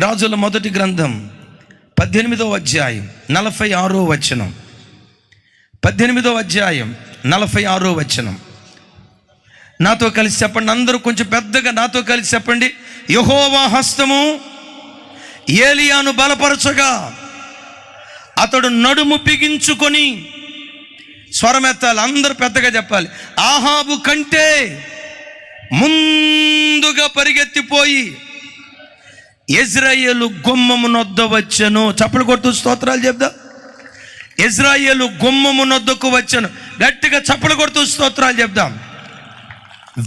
రాజుల మొదటి గ్రంథం పద్దెనిమిదో అధ్యాయం నలభై ఆరో వచనం. పద్దెనిమిదో అధ్యాయం నలభై ఆరో వచనం. నాతో కలిసి చెప్పండి అందరూ కొంచెం పెద్దగా నాతో కలిసి చెప్పండి. యహోవా హస్తము ఏలియాను బలపరచగా అతడు నడుము బిగించుకొని స్వరమెత్తాలి అందరూ పెద్దగా చెప్పాలి. ఆహాబు కంటే ముందుగా పరిగెత్తిపోయి ఇజ్రాయేలు గుమ్మమునొద్ద వచ్చను. చప్పలు కొడుతూ స్తోత్రాలు చెప్దా? ఇజ్రాయేలు గుమ్మమునొద్దకు వచ్చను. గట్టిగా చప్పలు కొడుతూ స్తోత్రాలు చెప్దాం.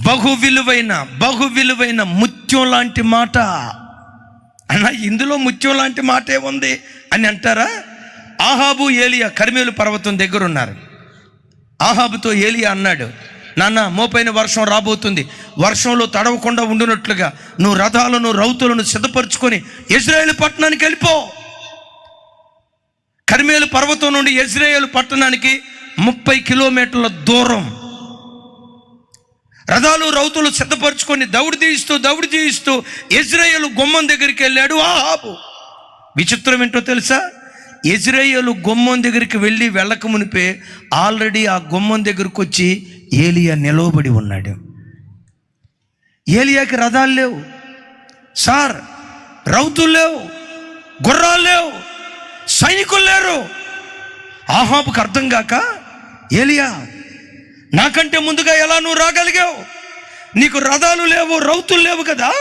బహు విలువైన బహు విలువైన ముత్యం లాంటి మాట. అన్న ఇందులో ముత్యం లాంటి మాటే ఉంది అని అంటారా? ఆహాబు ఏలియా కర్మేలు పర్వతం దగ్గర ఉన్నారు ఆహాబుతో ఏలియా అన్నాడు నాన్న మోపైన వర్షం రాబోతుంది. వర్షంలో తడవకుండా ఉండునట్లుగా నువ్వు రథాలను రౌతులను సిద్ధపరచుకొని ఇజ్రాయేల్ పట్టణానికి వెళ్ళిపో. కర్మేలు పర్వతం నుండి ఇజ్రాయేల్ పట్టణానికి ముప్పై కిలోమీటర్ల దూరం. రథాలు రౌతులు సిద్ధపరచుకొని దౌడు తీయిస్తూ దౌడు తీయిస్తూ ఇజ్రాయేల్ గుమ్మం దగ్గరికి వెళ్ళాడు ఆహాబు విచిత్రం ఏంటో తెలుసా? ఇజ్రాయేలు గుమ్మం దగ్గరికి వెళ్ళి వెళ్ళక మునిపే ఆల్రెడీ ఆ గుమ్మం దగ్గరకు వచ్చి ఏలియా నిలవబడి ఉన్నాడు. ఏలియాకి రథాలు లేవు. సార్ రౌతులు లేవు. గుర్రాలు లేవు. సైనికులు లేరు. ఆహాబుకు అర్థం కాక ఏలియా నాకంటే ముందుగా ఎలా నువ్వు రాగలిగావు? నీకు రథాలు లేవు రౌతులు లేవు కదా?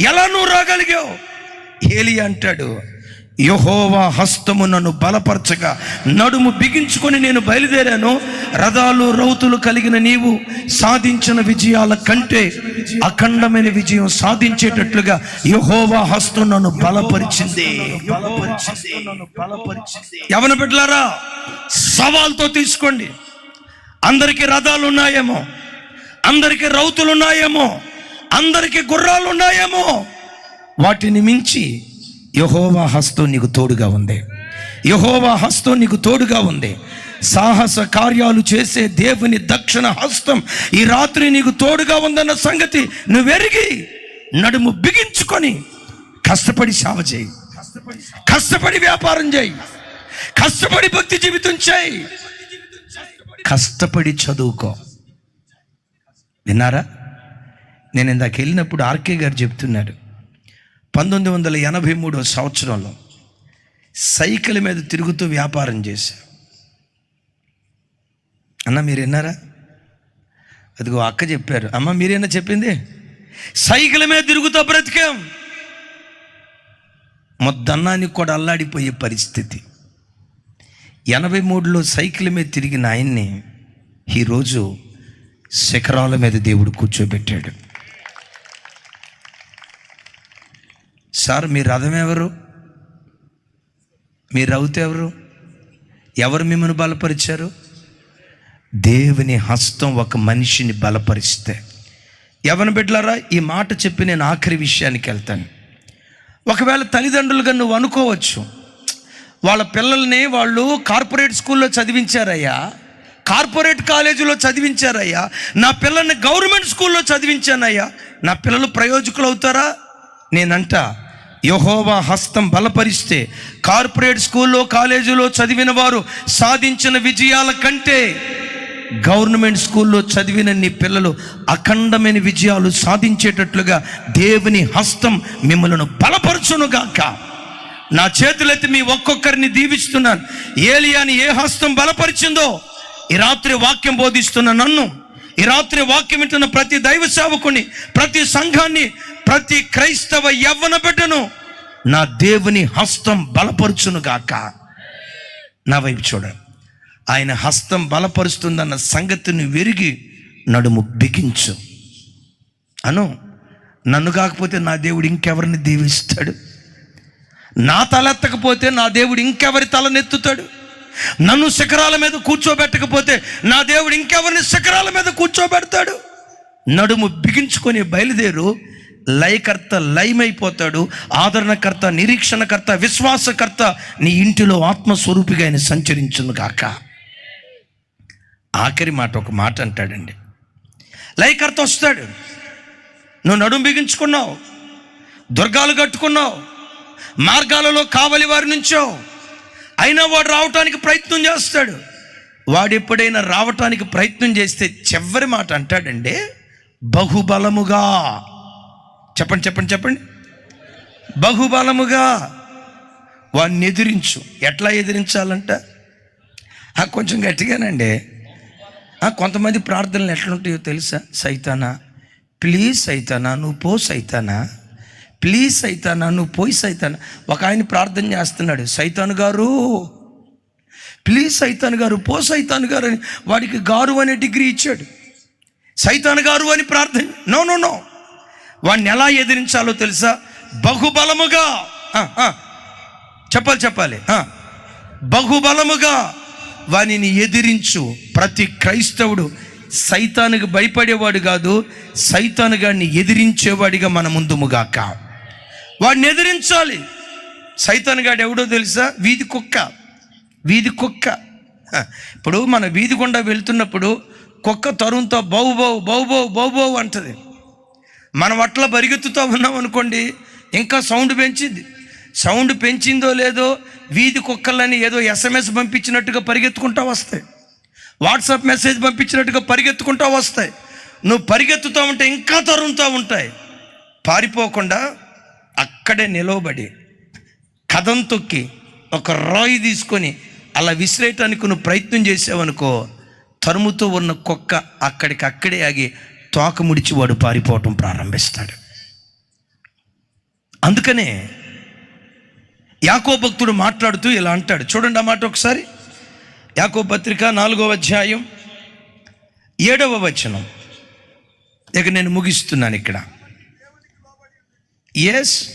ఎలా నువ్వు రాగలిగావు? ఏలియా అంటాడు. యహోవా హస్తము నన్ను బలపరచగా నడుము బిగించుకొని నేను బయలుదేరాను. రథాలు రౌతులు కలిగిన నీవు సాధించిన విజయాల కంటే అఖండమైన విజయం సాధించేటట్లుగా యహోవా హస్తం నన్ను బలపరిచింది. బలపరిచింది బలపరిచింది సవాల్తో తీసుకోండి. అందరికీ రథాలు ఉన్నాయేమో? అందరికీ రౌతులు ఉన్నాయేమో? అందరికీ గుర్రాలు ఉన్నాయేమో? వాటిని మించి యహోవా హస్తం నీకు తోడుగా ఉంది. యహోవా హస్తం నీకు తోడుగా ఉంది. సాహస కార్యాలు చేసే దేవుని దక్షిణ హస్తం ఈ రాత్రి నీకు తోడుగా ఉందన్న సంగతి నువ్వెరిగి నడుము బిగించుకొని కష్టపడి సేవ చేయి. కష్టపడి వ్యాపారం చేయి. కష్టపడి భక్తి జీవితం చేయి. కష్టపడి చదువుకో. విన్నారా? నేను ఇందాక వెళ్ళినప్పుడు ఆర్కే గారు చెప్తున్నాడు పంతొమ్మిది వందల ఎనభై మూడో సంవత్సరంలో సైకిల్ మీద తిరుగుతూ వ్యాపారం చేశారు అన్న మీరు విన్నారా? అదిగో అక్క చెప్పారు. అమ్మ మీరేనా చెప్పింది? సైకిల్ మీద తిరుగుతూ బ్రతికాం. మొద్దన్నానికి కూడా అల్లాడిపోయే పరిస్థితి. ఎనభై మూడులో సైకిల్ మీద తిరిగిన ఆయన్ని ఈరోజు శిఖరాల మీద దేవుడు కూర్చోబెట్టాడు. సార్ మీ రథం ఎవరు? మీ రౌతు ఎవరు? ఎవరు మిమ్మల్ని బలపరిచారు? దేవుని హస్తం ఒక మనిషిని బలపరిస్తే. ఎవరిని బిడ్డలారా ఈ మాట చెప్పి నేను ఆఖరి విషయానికి వెళ్తాను. ఒకవేళ తల్లిదండ్రులుగా నువ్వు అనుకోవచ్చు వాళ్ళ పిల్లల్ని వాళ్ళు కార్పొరేట్ స్కూల్లో చదివించారయ్యా కార్పొరేట్ కాలేజీలో చదివించారయ్యా నా పిల్లల్ని గవర్నమెంట్ స్కూల్లో చదివించానయ్యా నా పిల్లలు ప్రయోజకులు అవుతారా? నేనంటా యహోవా హస్తం బలపరిస్తే కార్పొరేట్ స్కూల్లో కాలేజీలో చదివిన వారు సాధించిన విజయాల కంటే గవర్నమెంట్ స్కూల్లో చదివిన నీ పిల్లలు అఖండమైన విజయాలు సాధించేటట్లుగా దేవుని హస్తం మిమ్మల్ని బలపరచునుగాక. నా చేతులైతే మీ ఒక్కొక్కరిని దీవిస్తున్నాను. ఏలియాని ఏ హస్తం బలపరిచిందో ఈ రాత్రి వాక్యం బోధిస్తున్న నన్ను ఈ రాత్రి వాక్యం వింటున్న ప్రతి దైవ సేవకుని ప్రతి సంఘాన్ని ప్రతి క్రైస్తవ యవ్వన బిడ్డను నా దేవుని హస్తం బలపరుచును గాక. నా వైపు చూడండి. ఆయన హస్తం బలపరుస్తుందన్న సంగతిని వెరిగి నడుము బిగించు. అను నన్ను కాకపోతే నా దేవుడు ఇంకెవరిని దీవిస్తాడు? నా తలెత్తకపోతే నా దేవుడు ఇంకెవరి తలనెత్తుతాడు నన్ను శిఖరాల మీద కూర్చోబెట్టకపోతే నా దేవుడు ఇంకెవరిని శిఖరాల మీద కూర్చోబెడతాడు? నడుము బిగించుకొని బయలుదేరు. లయకర్త లయమైపోతాడు ఆదరణకర్త నిరీక్షణకర్త విశ్వాసకర్త నీ ఇంటిలో ఆత్మస్వరూపిగా ఆయన సంచరించును కాక ఆఖరి మాట ఒక మాట అంటాడండి. లయకర్త వస్తాడు. నువ్వు నడుము బిగించుకున్నావు దుర్గాలు కట్టుకున్నావు మార్గాలలో కావలి వారి నుంచో. అయినా వాడు రావటానికి ప్రయత్నం చేస్తాడు. వాడు ఎప్పుడైనా రావటానికి ప్రయత్నం చేస్తే చివరి మాట అంటాడండి బహుబలముగా. చెప్పండి చెప్పండి చెప్పండి. బహుబలముగా వాడిని ఎదిరించు. ఎట్లా ఎదిరించాలంట? ఆ, కొంచెం గట్టిగానండి. కొంతమంది ప్రార్థనలు ఎట్లుంటాయో తెలుసా? సైతానా ప్లీజ్ సైతానా నువ్వు పో సైతానా. ప్లీజ్ సైతానా నువ్వు పోయి సైతానా. ఒక ఆయన ప్రార్థన చేస్తున్నాడు సైతాను గారు ప్లీజ్ సైతాన్ గారు పో సైతాన్ గారు అని వాడికి గారు అనే డిగ్రీ ఇచ్చాడు. సైతాన్ గారు అని ప్రార్థన. No no no. వాడిని ఎలా ఎదిరించాలో తెలుసా? బహుబలముగా. చెప్పాలి చెప్పాలి. బహుబలముగా వానిని ఎదిరించు ప్రతి క్రైస్తవుడు. సైతానికి భయపడేవాడు కాదు సైతాను గారిని ఎదిరించేవాడిగా మన ముందుముగాక వాడిని ఎదిరించాలి. సైతాను గాడు ఎవడో తెలుసా? వీధి కుక్క. వీధి కుక్క. ఇప్పుడు మన వీధి గుండా వెళ్తున్నప్పుడు కుక్క తరుణంతో బౌబౌ బౌ బౌబౌ బౌ అంటది. మనం అట్లా పరిగెత్తుతూ ఉన్నాం అనుకోండి ఇంకా సౌండ్ పెంచింది. సౌండ్ పెంచిందో లేదో వీధి కుక్కలని ఏదో ఎస్ఎంఎస్ పంపించినట్టుగా పరిగెత్తుకుంటా వస్తాయి. వాట్సాప్ మెసేజ్ పంపించినట్టుగా పరిగెత్తుకుంటా వస్తాయి. నువ్వు పరిగెత్తుతూ ఉంటే ఇంకా తరుముతూ ఉంటాయి. పారిపోకుండా అక్కడే నిలవబడి కథం తొక్కి ఒక రాయి తీసుకొని అలా విసిరేయటానికి నువ్వు ప్రయత్నం చేసావనుకో తరుముతో ఉన్న కుక్క అక్కడికి అక్కడే ఆగి తోక ముడిచి వాడు పారిపోవటం ప్రారంభిస్తాడు. అందుకనే యాకో భక్తుడు మాట్లాడుతూ ఇలా అంటాడు. చూడండి ఆ మాట ఒకసారి. యాకో పత్రిక నాలుగవ అధ్యాయం ఏడవ వచనం. ఇక నేను ముగిస్తున్నాను ఇక్కడ. ఎస్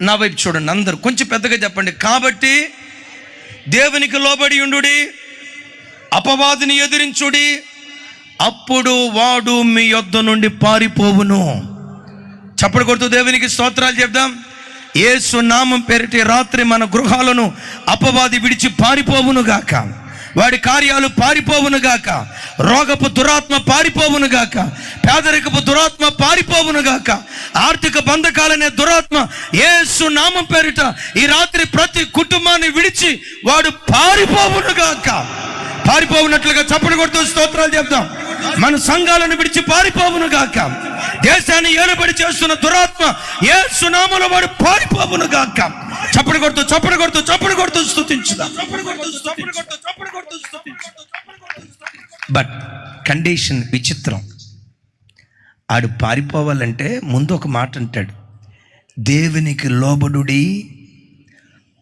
నా వైపు చూడండి అందరు. కొంచెం పెద్దగా చెప్పండి. కాబట్టి దేవునికి లోబడి ఉండుడి అపవాదిని ఎదిరించుడి అప్పుడు వాడు మీ యొద్ద నుండి పారిపోవును. చప్పడు కొడుతూ దేవునికి స్తోత్రాలు చెప్దాం. ఏసు నామం పేరిటి రాత్రి మన గృహాలను అపవాది విడిచి పారిపోవును గాక. వాడి కార్యాలు పారిపోవును గాక. రోగపు దురాత్మ పారిపోవును గాక. పేదరికపు దురాత్మ పారిపోవును గాక. ఆర్థిక బంధకాలనే దురాత్మ ఏసు నామం పేరిట ఈ రాత్రి ప్రతి కుటుంబాన్ని విడిచి వాడు పారిపోవును గాక. పారిపోవునట్లుగా చప్పడు కొడుతూ స్తోత్రాలు చెప్తాం మన సంఘాలను విడిచి పారిపోవును గాక. దేశాన్ని ఏలుబడి చేస్తున్న దురాత్మ ఏ సునామలో వాడు పారిపోవును గాక. చప్పడు కొడుతూ చప్పడు కొడుతూ చప్పడు కొడుతూ స్థుతించుదాం బట్ కండిషన్ విచిత్రం. ఆడు పారిపోవాలంటే ముందు ఒక మాట అంటాడు. దేవునికి లోబడుడి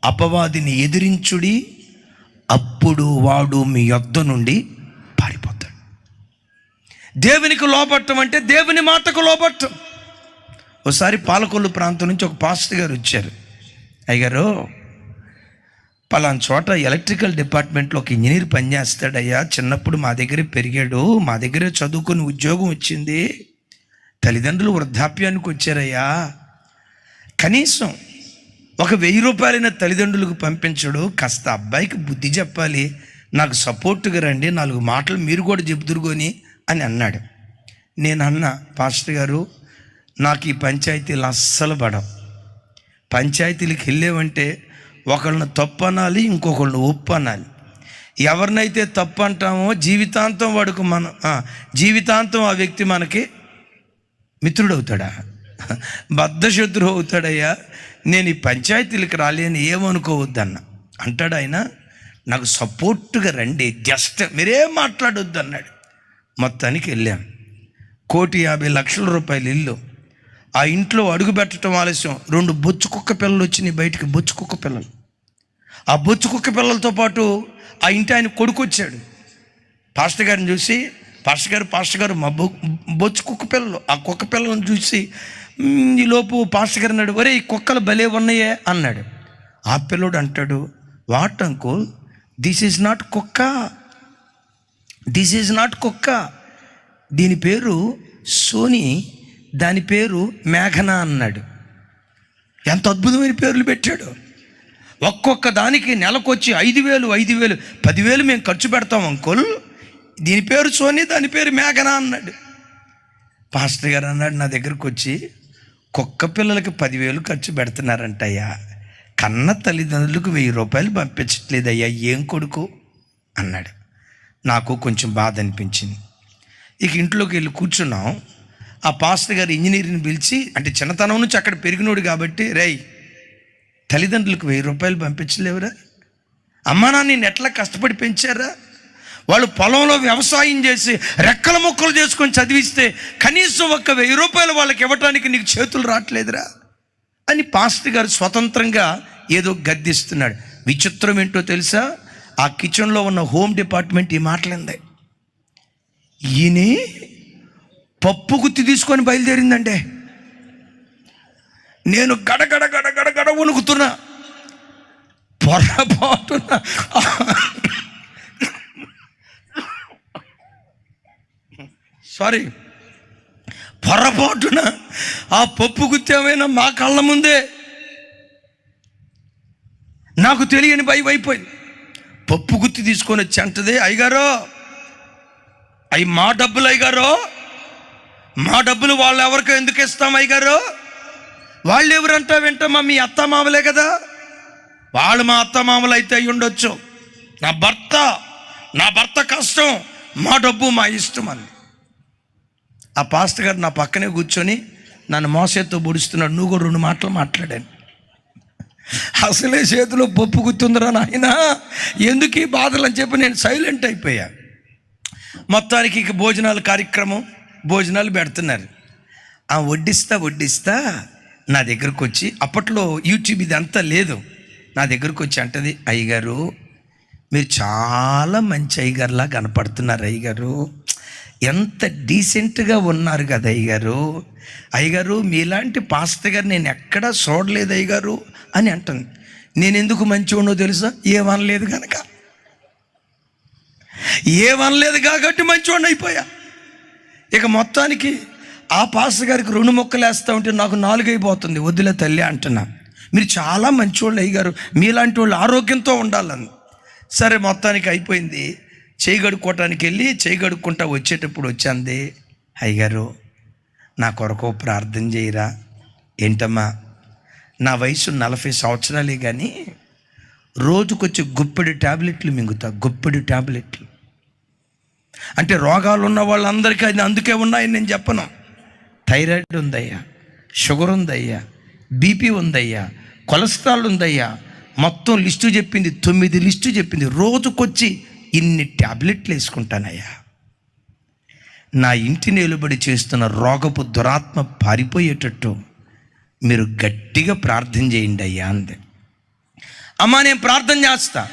అపవాదిని ఎదిరించుడి అప్పుడు వాడు మీ యొద్ద నుండి పారిపోతాడు. దేవునికి లోబడటం అంటే దేవుని మాటకు లోపట్టం ఒకసారి పాలకొల్లు ప్రాంతం నుంచి ఒక పాస్టర్ గారు వచ్చారు. అయ్యగారు పలానా చోట ఎలక్ట్రికల్ డిపార్ట్మెంట్లో ఒక ఇంజనీర్ పనిచేస్తాడయ్యా చిన్నప్పుడు మా దగ్గరే పెరిగాడు. మా దగ్గరే చదువుకుని ఉద్యోగం వచ్చింది. తల్లిదండ్రులు వృద్ధాప్యానికి వచ్చారయ్యా. కనీసం ఒక వెయ్యి రూపాయలైన తల్లిదండ్రులకు పంపించడు. కాస్త అబ్బాయికి బుద్ధి చెప్పాలి. నాకు సపోర్ట్గా రండి. నాలుగు మాటలు మీరు కూడా చెబుతురుకొని అని అన్నాడు. నేను అన్న పాస్టర్ గారు నాకు ఈ పంచాయతీలు అస్సలు పడవు. పంచాయతీలకు వెళ్ళేవంటే ఒకళ్ళని తప్పు అనాలి ఇంకొకళ్ళని ఒప్పు అనాలి ఎవరినైతే తప్పు అంటామో జీవితాంతం వాడుకు మనం జీవితాంతం ఆ వ్యక్తి మనకి మిత్రుడు అవుతాడా బద్ధశత్రువు అవుతాడయ్యా. నేను ఈ పంచాయతీలకు రాలేని ఏమనుకోవద్దన్న. అంటాడు ఆయన నాకు సపోర్ట్గా రండి జస్ట్ మీరేం మాట్లాడొద్దు అన్నాడు. మొత్తానికి వెళ్ళాం. కోటి యాభై లక్షల రూపాయలు ఇల్లు. ఆ ఇంట్లో అడుగు పెట్టడం ఆలస్యం. రెండు బొచ్చు కుక్క పిల్లలు వచ్చినాయి బయటికి బొచ్చు కుక్క పిల్లలు. ఆ బొచ్చు కుక్క పిల్లలతో పాటు ఆ ఇంటి ఆయన కొడుకు వచ్చాడు పాస్టర్ గారిని చూసి పాస్టర్ గారు పాస్టర్ గారు మా బొ బొచ్చు కుక్క పిల్లలు ఆ కుక్క పిల్లలను చూసి ఈలోపు లోపు పాస్టర్ గారు అన్నాడు ఒరే ఈ కుక్కలు భలే ఉన్నాయే అన్నాడు. ఆ పిల్లోడు అంటాడు what uncle this is not కుక్క. దిస్ ఈజ్ నాట్ కుక్క. దీని పేరు సోని దాని పేరు మేఘన అన్నాడు. ఎంత అద్భుతమైన పేర్లు పెట్టాడు. ఒక్కొక్క దానికి నెలకొచ్చి ఐదు వేలు ఐదు వేలు పదివేలు మేము ఖర్చు పెడతాం అంకుల్. దీని పేరు సోని దాని పేరు మేఘన అన్నాడు. పాస్టర్ గారు అన్నాడు నా దగ్గరకు వచ్చి కుక్క పిల్లలకి పదివేలు ఖర్చు పెడుతున్నారంటయ్యా. కన్న తల్లిదండ్రులకు వెయ్యి రూపాయలు పంపించట్లేదయ్యా ఏం కొడుకు? అన్నాడు. నాకు కొంచెం బాధ అనిపించింది. ఇక ఇంట్లోకి వెళ్ళి కూర్చున్నాం. ఆ పాస్టర్ గారు ఇంజనీర్ని పిలిచి అంటే చిన్నతనం నుంచి అక్కడ పెరిగినోడు కాబట్టి రేయ్ తల్లిదండ్రులకు వెయ్యి రూపాయలు పంపించలేవురా? అమ్మా నాన్న నేను ఎట్లా కష్టపడి పెంచారా? వాళ్ళు పొలంలో వ్యవసాయం చేసి రెక్కల మొక్కలు చేసుకొని చదివిస్తే కనీసం ఒక్క వెయ్యి రూపాయలు వాళ్ళకి ఇవ్వటానికి నీకు చేతులు రావట్లేదురా? అని పాస్టర్ గారు స్వతంత్రంగా ఏదో గద్దిస్తున్నాడు. విచిత్రం ఏంటో తెలుసా? ఆ కిచెన్లో ఉన్న హోమ్ డిపార్ట్మెంట్ ఈ మాటలింది. ఈయన పప్పు గుత్తి తీసుకొని బయలుదేరిందండి నేను గడగడ గడగడ గడ వణుకుతున్నా. పొరపాటున సారీ. పొరపాటున ఆ పప్పు గుత్తేమైనా మా కళ్ళ ముందే. నాకు తెలియని భయం అయిపోయింది. పప్పు గుత్తి తీసుకొని వచ్చి అంటది అయ్యగారో. అవి మా డబ్బులు అయ్యగారో. మా డబ్బులు వాళ్ళు ఎవరికో ఎందుకు ఇస్తాం అయ్యగారో? వాళ్ళు ఎవరంటా వింటమ్మా మీ అత్త మామలే కదా? వాళ్ళు మా అత్త మామలు అయితే అయి ఉండొచ్చు. నా భర్త నా భర్త కష్టం మా డబ్బు మా ఇష్టం అని. ఆ పాస్టర్ గారు నా పక్కనే కూర్చొని నన్ను మోసేత్తో పొడుస్తున్నాడు. నువ్వు కూడా రెండు మాటలు మాట్లాడాను. అసలే చేతిలో పప్పు గుర్తుందిరా నాయన? ఎందుకు ఈ బాధలు అని చెప్పి నేను సైలెంట్ అయిపోయా. మొత్తానికి ఇక భోజనాల కార్యక్రమం భోజనాలు పెడుతున్నారు. ఆ వడ్డిస్తా వడ్డిస్తా నా దగ్గరకు వచ్చి అప్పట్లో యూట్యూబ్ ఇది అంతా లేదు. నా దగ్గరకు వచ్చి అంటది అయ్యగారు మీరు చాలా మంచి అయ్యగారులా కనపడుతున్నారు అయ్యగారు. ఎంత డీసెంట్గా ఉన్నారు కదా అయ్యగారు. అయ్యగారు మీలాంటి పాస్త గారు నేను ఎక్కడా చూడలేదు అయ్యగారు అని అంటుంది. నేను ఎందుకు మంచి ఉన్నో తెలుసా? ఏమనలేదు కనుక ఏమనలేదు కాబట్టి మంచివాడిని అయిపోయా ఇక మొత్తానికి ఆ పాస్టర్ గారికి రెండు మొక్కలు వేస్తూ ఉంటే నాకు నాలుగైపోతుంది వద్దులే తల్లి అంటున్నా. మీరు చాలా మంచివాళ్ళు అయ్యారు మీలాంటి వాళ్ళు ఆరోగ్యంతో ఉండాలని. సరే మొత్తానికి అయిపోయింది. చేయి గడుక్కోవటానికి వెళ్ళి చేయి గడుక్కుంటా వచ్చేటప్పుడు వచ్చింది. అయ్యగారు నా కొరకు ప్రార్థన చేయరా? ఏంటమ్మా? నా వయసు నలభై సంవత్సరాలే కానీ రోజుకొచ్చి గుప్పెడు ట్యాబ్లెట్లు మింగుతా. గుప్పెడు ట్యాబ్లెట్లు అంటే రోగాలు ఉన్న వాళ్ళందరికీ అది అందుకే ఉన్నాయని నేను చెప్పను. థైరాయిడ్ ఉందయ్యా షుగర్ ఉందయ్యా బీపీ ఉందయ్యా కొలెస్ట్రాల్ ఉందయ్యా. మొత్తం లిస్టు చెప్పింది తొమ్మిది లిస్టు చెప్పింది. రోజుకొచ్చి ఇన్ని ట్యాబ్లెట్లు వేసుకుంటానయ్యా. నా ఇంటి నిలబడి చేస్తున్న రోగపు దురాత్మ పారిపోయేటట్టు మీరు గట్టిగా ప్రార్థన చేయండి అయ్యా అంది. అమ్మా నేను ప్రార్థన చేస్తా.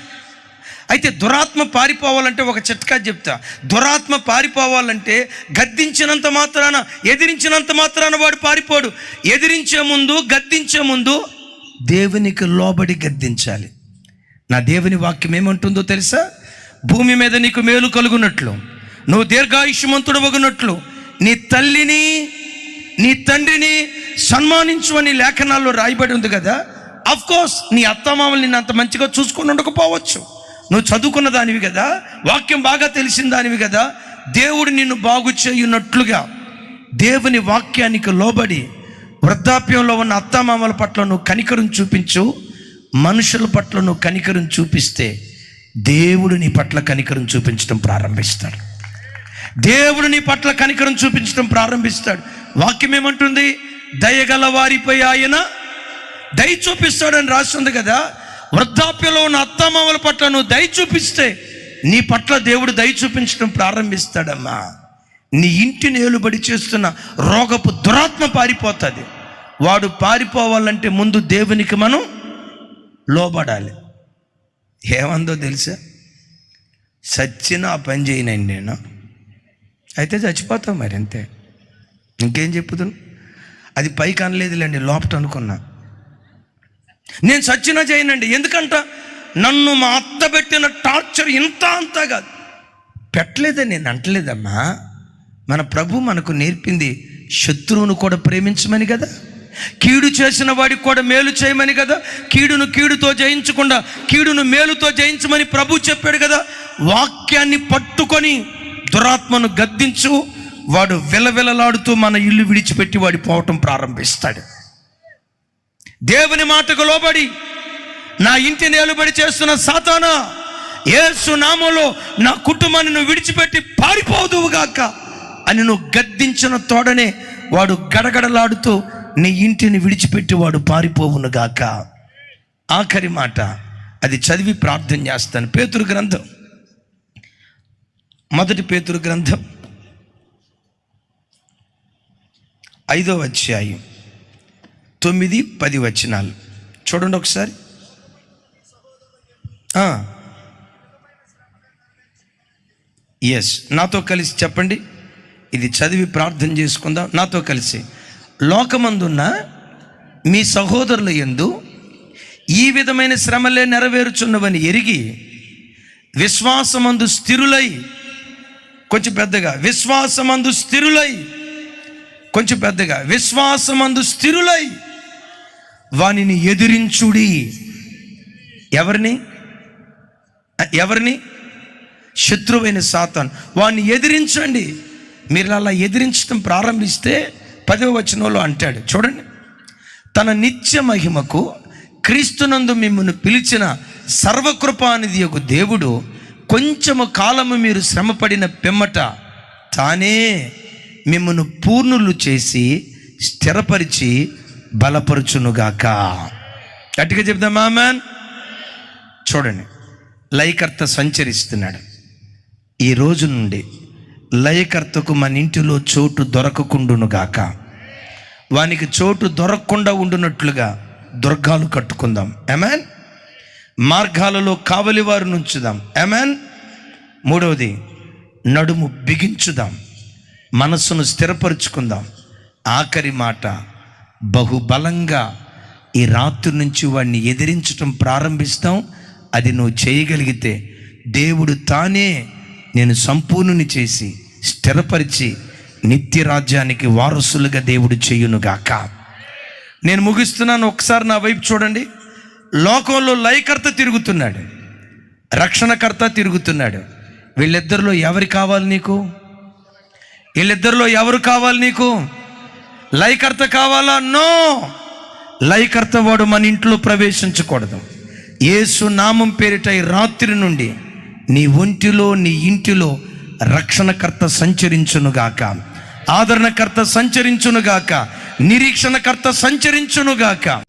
అయితే దురాత్మ పారిపోవాలంటే ఒక చిట్కా చెప్తా. దురాత్మ పారిపోవాలంటే గద్దించినంత మాత్రాన ఎదిరించినంత మాత్రాన వాడు పారిపోడు. ఎదిరించే ముందు గద్దించే ముందు దేవునికి లోబడి గద్దించాలి. నా దేవుని వాక్యం ఏమంటుందో తెలుసా? భూమి మీద నీకు మేలు కలుగునట్లు నువ్వు దీర్ఘాయుష్మంతుడు వగునట్లు నీ తల్లిని నీ తండ్రిని సన్మానించు అని లేఖనాల్లో రాయబడి ఉంది కదా? అఫ్కోర్స్ నీ అత్తమామల్ని నిన్ను అంత మంచిగా చూసుకొని ఉండకపోవచ్చు. నువ్వు చదువుకున్న దానివి కదా వాక్యం బాగా తెలిసిన దానివి కదా దేవుడు నిన్ను బాగు చేయున్నట్లుగా దేవుని వాక్యానికి లోబడి వృద్ధాప్యంలో ఉన్న అత్తమామల పట్ల నువ్వు కనికరం చూపించు మనుషుల పట్ల నువ్వు కనికరం చూపిస్తే దేవుడు నీ పట్ల కనికరం చూపించడం ప్రారంభిస్తాడు. దేవుడు నీ పట్ల కనికరం చూపించడం ప్రారంభిస్తాడు. వాక్యం ఏమంటుంది? దయగల వారిపై ఆయన దయ చూపిస్తాడని రాస్తుంది కదా వృద్ధాప్యలో ఉన్న అత్తమామల పట్ల నువ్వు దయ చూపిస్తే నీ పట్ల దేవుడు దయ చూపించడం ప్రారంభిస్తాడమ్మా. నీ ఇంటిని ఏలుబడి చేస్తున్న రోగపు దురాత్మ పారిపోతుంది. వాడు పారిపోవాలంటే ముందు దేవునికి మనం లోబడాలి. ఏమందో తెలుసా? సచ్చిన ఆ పని చేయనండి నేను. అయితే చచ్చిపోతాం మరి అంతే. ఇంకేం చెప్పుదును? అది పైకి అనలేదులేండి లోపట అనుకున్నా. నేను సచ్చినా చేయనండి ఎందుకంట? నన్ను మా అత్త పెట్టిన టార్చర్ ఇంత అంతా కాదు. పెట్టలేదని నేను అంటలేదమ్మా. మన ప్రభు మనకు నేర్పింది శత్రువును కూడా ప్రేమించమని కదా? కీడు చేసిన వాడికి కూడా మేలు చేయమని కదా? కీడును కీడుతో జయించకుండా కీడును మేలుతో జయించమని ప్రభు చెప్పాడు కదా? వాక్యాన్ని పట్టుకొని దురాత్మను గద్దించు వాడు విలవిలలాడుతూ మన ఇల్లు విడిచిపెట్టి వాడి పోవటం ప్రారంభిస్తాడు. దేవుని మాటకు లోబడి నా ఇంటి నేలుబడి చేస్తున్న సాతానా ఏసు నామంలో నా కుటుంబాన్ని నువ్వు విడిచిపెట్టి పారిపోదువుగాక అని నువ్వు గద్దించిన తోడనే వాడు గడగడలాడుతూ నీ ఇంటిని విడిచిపెట్టి వాడు పారిపోవునుగాక ఆఖరి మాట అది చదివి ప్రార్థన చేస్తాను. పేతురు గ్రంథం. మొదటి పేతురు గ్రంథం. ఐదో అధ్యాయం. తొమ్మిది పది వచనాలు. చూడండి ఒకసారి. ఎస్ నాతో కలిసి చెప్పండి. ఇది చదివి ప్రార్థన చేసుకుందాం. నాతో కలిసి. లోకమందున్న మీ సహోదరుల యందు ఈ విధమైన శ్రమలే నెరవేరుచున్నవని ఎరిగి విశ్వాసమందు స్థిరులై కొంచెం పెద్దగా విశ్వాసమందు స్థిరులై కొంచెం పెద్దగా విశ్వాసమందు స్థిరులై వానిని ఎదిరించుడి. ఎవరిని? ఎవరిని? శత్రువైన సాతాన్. వాడిని ఎదిరించండి. మీరు అలా ఎదిరించడం ప్రారంభిస్తే పదవ వచనంలో అంటాడు. చూడండి. తన నిత్య మహిమకు క్రీస్తునందు మిమ్మల్ని పిలిచిన సర్వకృపానిధి యొక్క దేవుడు కొంచెము కాలము మీరు శ్రమపడిన పిమ్మట తానే మిమ్మల్ని పూర్ణులు చేసి స్థిరపరిచి బలపరుచునుగాక. గట్టిగా చెప్దామా? మామన్ చూడండి లయకర్త సంచరిస్తున్నాడు. ఈ రోజు నుండి లయకర్తకు మన ఇంటిలో చోటు దొరకకుండునుగాక. వానికి చోటు దొరకకుండా ఉండునట్లుగా దుర్గాలు కట్టుకుందాం. ఎమాన్ మార్గాలలో కావలి వారు నుంచుదాం. ఎమాన్ మూడవది నడుము బిగించుదాం. మనస్సును స్థిరపరుచుకుందాం. ఆఖరి మాట బహుబలంగా ఈ రాత్రి నుంచి వాడిని ఎదిరించటం ప్రారంభిస్తాం. అది నువ్వు చేయగలిగితే దేవుడు తానే నేను సంపూర్ణుని చేసి స్థిరపరిచి నిత్య రాజ్యానికి వారసులుగా దేవుడు చేయునుగాక. నేను ముగిస్తున్నాను. ఒకసారి నా వైపు చూడండి. లోకంలో లయకర్త తిరుగుతున్నాడు. రక్షణకర్త తిరుగుతున్నాడు. వీళ్ళిద్దరిలో ఎవరు కావాలి నీకు? వీళ్ళిద్దరిలో ఎవరు కావాలి నీకు? లయకర్త కావాలా? నో. లయకర్త వాడు మన ఇంట్లో ప్రవేశించకూడదు. యేసు నామం పేరిట ఈ రాత్రి నుండి నీ ఒంటిలో నీ ఇంటిలో రక్షణకర్త సంచరించునుగాక. ఆదరణకర్త సంచరించునుగాక. నిరీక్షణకర్త సంచరించునుగాక.